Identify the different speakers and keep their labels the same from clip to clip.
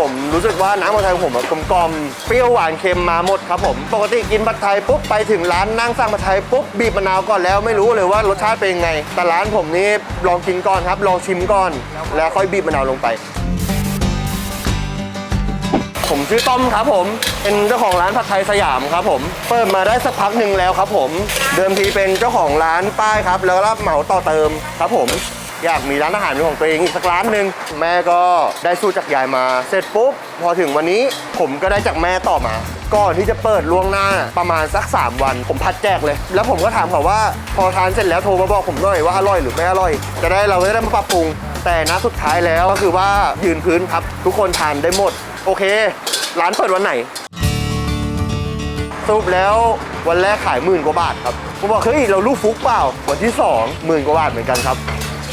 Speaker 1: ผมรู้สึกว่าน้ำผัดไทยของผมอะกลมกลมเปรี้ยวหวานเค็มมาหมดครับผมปกติกินผัดไทยปุ๊บไปถึงร้านนั่งสั่งผัดไทยปุ๊บบีบมะนาวก่อนแล้วไม่รู้เลยว่ารสชาติเป็นยังไง แต่ร้านผมนี่ลองกินก่อนครับ ลองชิมก่อน แล้วค่อยบีบมะนาวลงไป ผมชื่อต้อมครับผมเป็นเจ้าของร้านผัดไทยสยามครับผมเปิดมาได้สักพักหนึ่งแล้วครับผม เดิมทีเป็นเจ้าของร้านป้ายครับ แล้วรับเหมาต่อเติมครับผม อยากมีร้านอาหารเป็นของตัวเองอีกสักร้านหนึ่งแม่ก็ได้สู้จากยายมาเสร็จปุ๊บพอถึงวันนี้ผมก็ได้จากแม่ต่อมาก่อนที่จะเปิดล่วงหน้าประมาณสัก 3 วัน ผมพัดแจกเลย แล้วผมก็ถามเขาว่าพอทานเสร็จแล้วโทรมาบอกผมหน่อยว่าอร่อยหรือไม่อร่อย จะได้เราจะได้มาปรับปรุง แต่นะสุดท้ายแล้วก็คือว่ายืนพื้นครับ ทุกคนทานได้หมด โอเค ร้านเปิดวันไหนสรุปแล้ววันแรกขายหมื่นกว่าบาทครับผมบอกเฮ้ยเราลูกฟุกเปล่าวันที่สองหมื่นกว่าบาทเหมือนกันครับ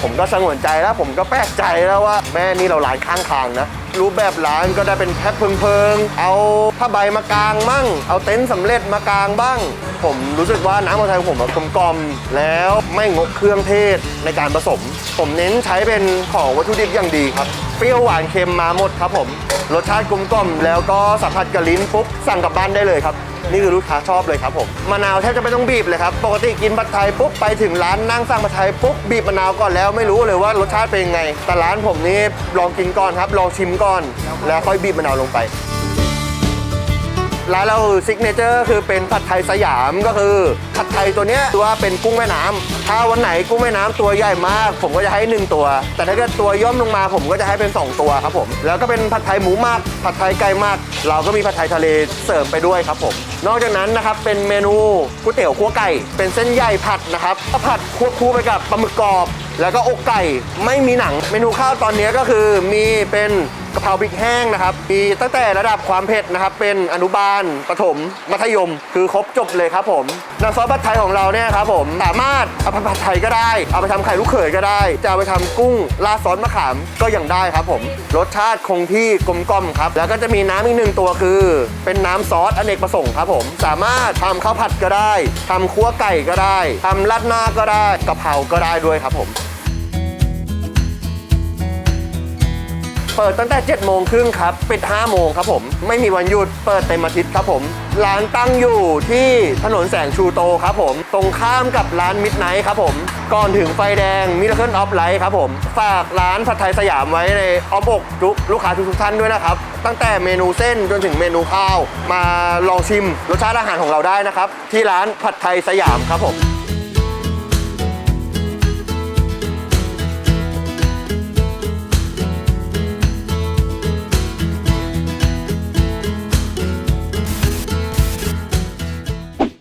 Speaker 1: ผมก็สงวนใจแล้วผมก็แปลกใจแล้วว่าแม่นี่เราร้านข้างทางนะ รูปแบบร้านก็ได้เป็นแพ็คเพิงๆ เอาผ้าใบมากางมั่ง เอาเต็นท์สำเร็จมากางบ้าง ผมรู้สึกว่าน้ำมันไทยของผมกลมกลมๆแล้วไม่งกเครื่องเทศในการผสม ผมเน้นใช้เป็นของวัตถุดิบอย่างดีครับเปรี้ยวหวานเค็มมาหมดครับผมรสชาติกลมกล่อมแล้วก็สัมผัสกับลิ้นปุ๊บสั่งกลับบ้านได้เลยครับ นี่คือลูกค้าชอบเลยครับผมมะนาวแทบจะไม่ต้องบีบเลยครับปกติกินผัดไทยปุ๊บไปถึงร้านนั่งสั่งผัดไทยปุ๊บบีบมะนาวก่อนแล้วไม่รู้เลยว่ารสชาติเป็นยังไง แต่ร้านผมนี่ลองกินก่อนครับ ลองชิมก่อน แล้วค่อยบีบมะนาวลงไป ร้านเราซิกเนเจอร์คือเป็นผัดไทยสยามก็คือผัดไทยตัวเนี้ยตัวเป็นกุ้งแม่น้ำถ้าวันไหนกุ้งแม่น้ำตัวใหญ่มาก ผมก็จะให้หนึ่งตัว แต่ถ้าเกิดตัวย่อมลงมาผมก็จะให้เป็นสองตัวครับผมแล้วก็เป็นผัดไทยหมูมากผัดไทยไก่มากเราก็มีผัดไทยทะเลเสริมไปด้วยครับผมนอกจากนั้นนะครับเป็นเมนูก๋วยเตี๋ยวคั่วไก่ เป็นเส้นใหญ่ผัดนะครับก็ผัดควบคู่ไปกับปลาหมึกกรอบ แล้วก็อกไก่ไม่มีหนัง เมนูข้าวตอนนี้ก็คือมีเป็นะเพราพริกแห้งนะครับมีตั้งแต่ระดับความเผ็ดนะครับ เป็นอนุบาลประถมมัธยม คือครบจบเลยครับผมน้ำซอสผัดไทยของเราเนี่ยครับผมสามารถเอาไปผัดไทยก็ได้ เอาไปทำไข่ลูกเขยก็ได้ จะเอาไปทำกุ้งราดซอสมะขามก็ยังได้ครับผมรสชาติคงที่กลมกล่อมครับ แล้วก็จะมีน้ำอีกหนึ่งตัวคือ เป็นน้ำซอสอเนกประสงค์ครับผมสามารถทำข้าวผัดก็ได้ทำคั่วไก่ก็ได้ทำราดหน้าก็ได้กะเพราก็ได้ด้วยครับผม เปิดตั้งแต่7โมงครึ่งครับ ปิด5โมงครับผม ไม่มีวันหยุด เปิดเต็มอาทิตย์ครับผม ร้านตั้งอยู่ที่ถนนแสงชูโตครับผม ตรงข้ามกับร้านมิดไนท์ครับผม ก่อนถึงไฟแดงมิราเคิลออฟไลท์ครับผม ฝากร้านผัดไทยสยามไว้ในอ้อมอกทุกลูกค้าทุกๆท่านด้วยนะครับ ตั้งแต่เมนูเส้นจนถึงเมนูข้าว มาลองชิมรสชาติอาหารของเราได้นะครับ ที่ร้านผัดไทยสยามครับผม